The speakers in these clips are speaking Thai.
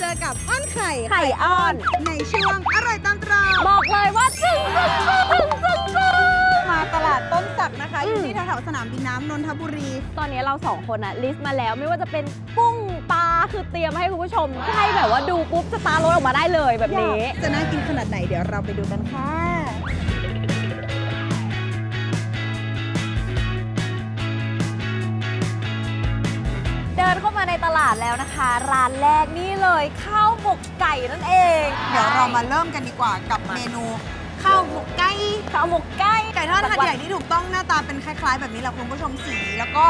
เจอกับอ้อนไข่ไข่อ้อนในช่วงอร่อยตามตรอกบอกเลยว่าจึ้งจึ้งจึ้งจึ้งจึ้งจึ้งมาตลาดต้นสักนะคะอือมยู่ที่แถวๆสนามบินน้ำนนทบุรี ตอนนี้เราสองคนอะลิสต์มาแล้วไม่ว่าจะเป็นกุ้งปลาคือเตรียมให้คุณผู้ชมให้แบบว่าดูปุ๊บสตาร์ทรถออกมาได้เลยแบบนี้ จะน่ากินขนาดไหนเดี๋ยวเราไปดูกันค่ะเดินเข้ามาในตลาดแล้วนะคะ ร้านแรกนี่เลยข้าวหมกไก่นั่นเองเดี๋ยวเรามาเริ่มกันดีกว่ากับเมนูข้าวหมกไก่ข้าวหมกไก่ไก่ทอดหัดใหญ่ที่ถูกต้องหน้าตาเป็นคล้าย ๆ แบบนี้แหละคุณผู้ชมสีแล้วก็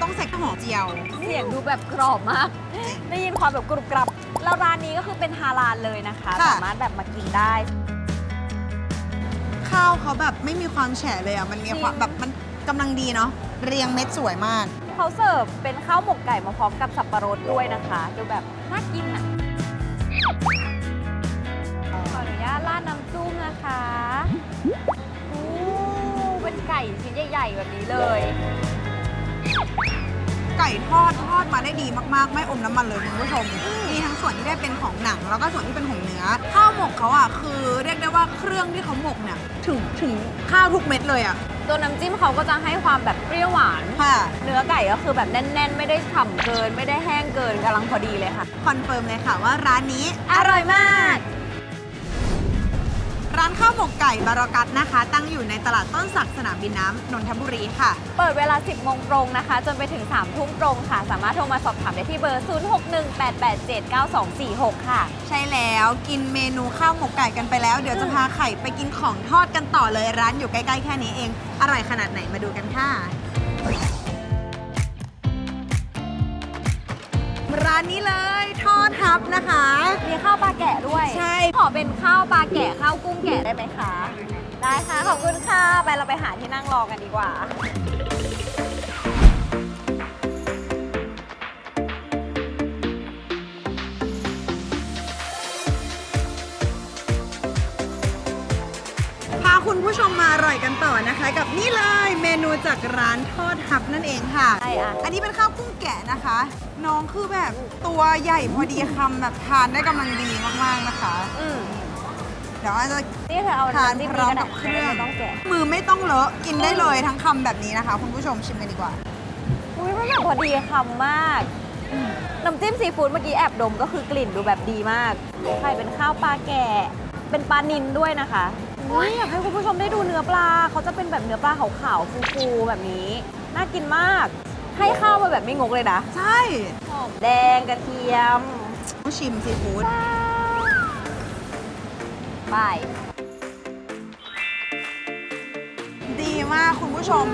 ต้องใส่หอมเจียว เสียงดูแบบกรอบมาก ได้ยินความแบบกรุบกรับแล้วร้านนี้ก็คือเป็นฮาลาลเลยนะคะ ค่ะ สามารถแบบมากินได้ ข้าวเขาแบบไม่มีความแฉะเลยอะมันมีความจริง แบบมันกำลังดีเนาะเรียงเม็ดสวยมาก เขาเสิร์ฟเป็นข้าวหมกไก่มาพร้อมกับสับปะรดด้วยนะคะดูแบบน่ากินอะขออนุญาตราดน้ำจุ้มนะคะอู้เป็นไก่ชิ้นใหญ่ ๆ แบบนี้เลย ไก่ทอดทอดมาได้ดีมากๆ ไม่อมน้ำมันเลยคุณผู้ชม มีทั้งส่วนที่ได้เป็นของหนัง แล้วก็ส่วนที่เป็นของเนื้อ ข้าวหมกเขาอะคือเรียกได้ว่าเครื่องที่เขาหมกเนี่ยถึงถึงข้าวทุกเม็ดเลยอะ ตัวน้ำจิ้มเขาก็จะให้ความแบบเปรี้ยวหวาน ค่ะ เนื้อไก่ก็คือแบบแน่น ๆ ไม่ได้ฉ่ำเกิน ไม่ได้แห้งเกินกำลังพอดีเลยค่ะ คอนเฟิร์มเลยค่ะว่าร้านนี้ อร่อยมาก ร้านข้าวหมกไก่บารอกัสนะคะ ตั้งอยู่ในตลาดต้นสักสนามบินน้ำนนทบุรีค่ะ เปิดเวลา 10 โมงตรงนะคะ จนไปถึง 3 ทุ่มตรงค่ะ สามารถโทรมาสอบถามได้ที่เบอร์ 0618879246 ค่ะ ใช่แล้วกินเมนูข้าวหมกไก่กันไปแล้ว เดี๋ยวจะพาไข่ไปกินของทอดกันต่อเลยร้านอยู่ใกล้ๆแค่นี้เอง อร่อยขนาดไหนมาดูกันค่ะ ร้านนี้เลยทอดฮับนะคะ มีข้าวปลาแกะด้วยใช่ ขอเป็นข้าวปลาแกะข้าวกุ้งแกะได้ไหมคะ ได้ค่ะ ขอบคุณค่ะ ไปเราไปหาที่นั่งรอกันดีกว่า คุณผู้ชมมาอร่อยกันต่อนะคะ กับนี่เลยเมนูจากร้านทอดฮับนั่นเองค่ะใช่อะอันนี้เป็นข้าวกุ้งแกะนะคะ น้องคือแบบตัวใหญ่พอดีคำแบบทานได้กำลังดีมากๆนะคะ อืมเดี๋ยวอาจจะนี่เธอเอาทานน้ำจิ้มพร้อมนี้กับเครื่องไม่ต้องแกะมือไม่ต้องเลอะกินได้เลยทั้งคำแบบนี้นะคะ คุณผู้ชมชิมกันดีกว่า อุ้ยมันแบบพอดีคำมากน้ำจิ้มซีฟู้ดเมื่อกี้แอบดมก็คือกลิ่นดูแบบดีมากไข่เป็นข้าวปลาแก่เป็นปลานินด้วยนะคะ อุ๊ยอยากให้คุณผู้ชมได้ดูเนื้อปลาเขาจะเป็นแบบเนื้อปลาขาวๆฟูๆแบบนี้ น่ากินมาก ให้ข้าวมาแบบไม่งกเลยนะใช่หอมแดงกระเทียมต้องชิมซีฟู้ดไปดีมากคุณผู้ชม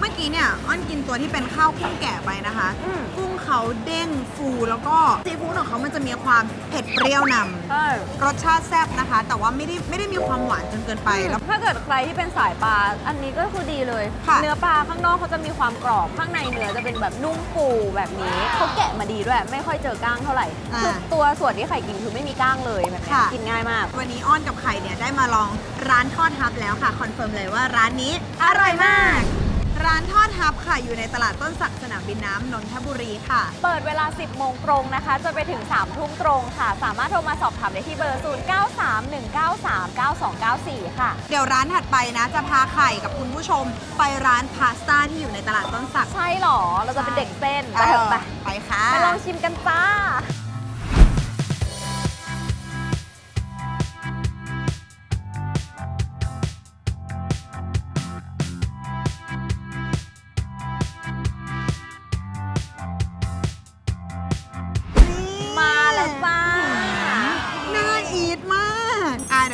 เมื่อกี้เนี่ยอ้อนกินตัวที่เป็นข้าวกุ้งแกะไปนะคะ อืม กุ้งเขาเด้งฟูแล้วก็ซีฟู้ดของเขามันจะมีความเผ็ดเปรี้ยวนำใช่รสชาติแซ่บนะคะ แต่ว่าไม่ได้ไม่ได้มีความหวานจนเกินไปแล้ว ถ้าเกิดใครที่เป็นสายปลา อันนี้ก็คือดีเลย ค่ะ เนื้อปลาข้างนอกเขาจะมีความกรอบ ข้างในเนื้อจะเป็นแบบนุ่มฟูแบบนี้ เขาแกะมาดีด้วย ไม่ค่อยเจอก้างเท่าไหร่อ่าคือตัวส่วนที่ไข่กินคือไม่มีก้างเลยแบบนี้ค่ะ กินง่ายมาก วันนี้อ้อนกับไข่เนี่ยได้มาลองร้านทอดฮับแล้วค่ะ คอนเฟิร์มเลยว่าร้านนี้อร่อยมาก ร้านทอดฮับค่ะ อยู่ในตลาดต้นสักสนามบินน้ำนนทบุรีค่ะ เปิดเวลา 10 โมงตรงนะคะ จนไปถึง 3 ทุ่มตรงค่ะ สามารถโทรมาสอบถามได้ที่เบอร์ 0931939294 ค่ะ เดี๋ยวร้านถัดไปนะ จะพาไข่กับคุณผู้ชม ไปร้านพาสต้าที่อยู่ในตลาดต้นสัก ใช่หรอ เราจะเป็นเด็กเส้นไปเถอะไปไปค่ะ ไปลองชิมกันจ้ามา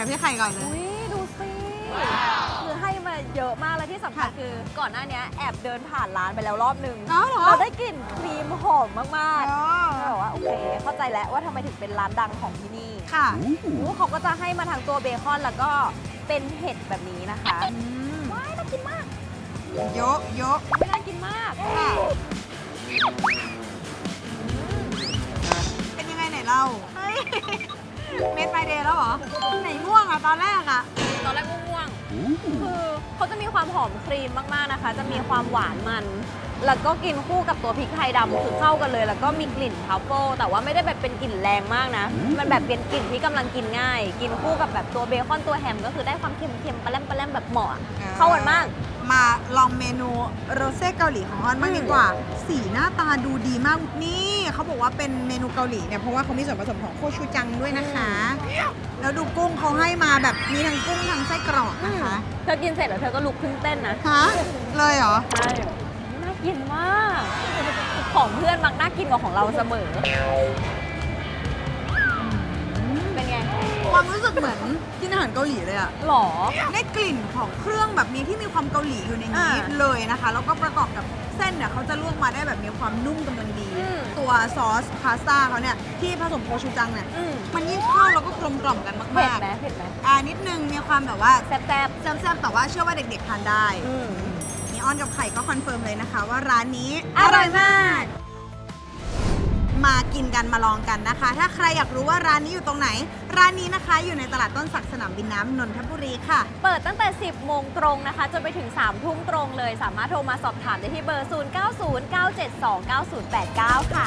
กอะเดี๋ยวพี่ไข่ก่อนเลย อุ้ยดูสิคือให้มาเยอะมากและที่สำคัญค่ะคือก่อนหน้านี้แอบเดินผ่านร้านไปแล้วรอบนึงอ๋อเหรอ เราได้กลิ่นครีมหอมมากอ๋อๆก็บอกว่าโอเค เข้าใจแล้วว่าทำไมถึงเป็นร้านดังของที่นี่ค่ะอู้เขาก็จะให้มาทั้งตัวเบคอนแล้วก็เป็นเห็ดแบบนี้นะคะอืมว้ายน่ากินมากยกยกไม่น่ากินมาก ค่ะเป็นยังไงไหนเราเฮ้ยเมดไฟเดย์แล้วเหรอไหนม่วงอะ ตอนแรกอะตอนแรกง่วงๆคือเขาจะมีความหอมครีมมากๆนะคะ จะมีความหวานมัน แล้วก็กินคู่กับตัวพริกไทยดำคือเข้ากันเลย แล้วก็มีกลิ่นทรัฟเฟิลแต่ว่าไม่ได้แบบเป็นกลิ่นแรงมากนะ มันแบบเป็นกลิ่นที่กำลังกินง่าย กินคู่กับแบบตัวเบคอนตัวแฮมก็คือได้ความเค็มๆปลาแรมปลาแรมแบบเหมาะอะเข้ากันมาก มาลองเมนูโรเซ่เกาหลีของฮอนบ้างอืมดีกว่า สีหน้าตาดูดีมากนี่เขาบอกว่าเป็นเมนูเกาหลีเนี่ยเพราะว่าเขามีส่วนผสมของโคชูจังด้วยนะคะ แล้วดูกุ้งเขาให้มาแบบมีทั้งกุ้งทั้งไส้กรอกนะคะเธอกินเสร็จแล้วเธอก็ลุกขึ้นเต้นนะฮะเลยเหรอใช่น่ากินมากของเพื่อนมักน่ากินกว่าของเราเสมอ ความรู้สึกเหมือนกินอาหารเกาหลีเลยอะหรอ ได้กลิ่นของเครื่องแบบนี้ที่มีความเกาหลีอยู่ในนี้อ่าเลยนะคะ แล้วก็ประกอบกับเส้นเนี่ยเขาจะลวกมาได้แบบมีความนุ่มกำลังดี อืม ตัวซอสพาสต้าเขาเนี่ยที่ผสมโคชูจังเนี่ยอืมมันยิ่งเข้าแล้วก็กลมกล่อมกันเผ็ดมากไหมเผ็ดไหมๆอ่านิดนึงมีความแบบว่าแซ่บแซ่บๆแต่ว่าเชื่อว่าเด็กๆทานได้ๆอืม นี่ออนกับไข่ก็คอนเฟิร์มเลยนะคะ ว่าร้านนี้ อร่อยมาก มากินกันมาลองกันนะคะ ถ้าใครอยากรู้ว่าร้านนี้อยู่ตรงไหน ร้านนี้นะคะอยู่ในตลาดต้นสักสนามบินน้ำนนทบุรีค่ะ เปิดตั้งแต่ 10 โมงตรงนะคะ จนไปถึง 3 ทุ่มตรงเลย สามารถโทรมาสอบถามได้ที่เบอร์ 0909729089 ค่ะ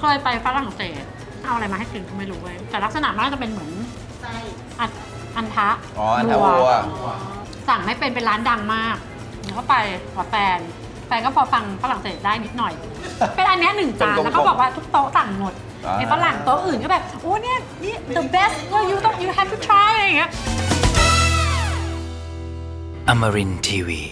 เคยไปฝรั่งเศสเอาอะไรมาให้กินก็ไม่รู้เว้ยแต่ลักษณะมันน่าจะเป็นเหมือนอันอันทะอ๋ออันทะวัว สั่งไม่เป็นเป็นร้านดังมากแล้วก็ไปกับแฟน แฟนก็พอฟังฝรั่งเศสได้นิดหน่อย เป็นอันเนี้ยหนึ่งจานเป็นกลมๆแล้วเขาบอกว่าทุกโต๊ะสั่งหมดอ่า ไอ้ฝรั่งโต๊ะอื่นก็แบบโอ้เนี่ยนี่ the best well you don't you have to try อะไรอย่างเงี้ย Amarin Tiwi.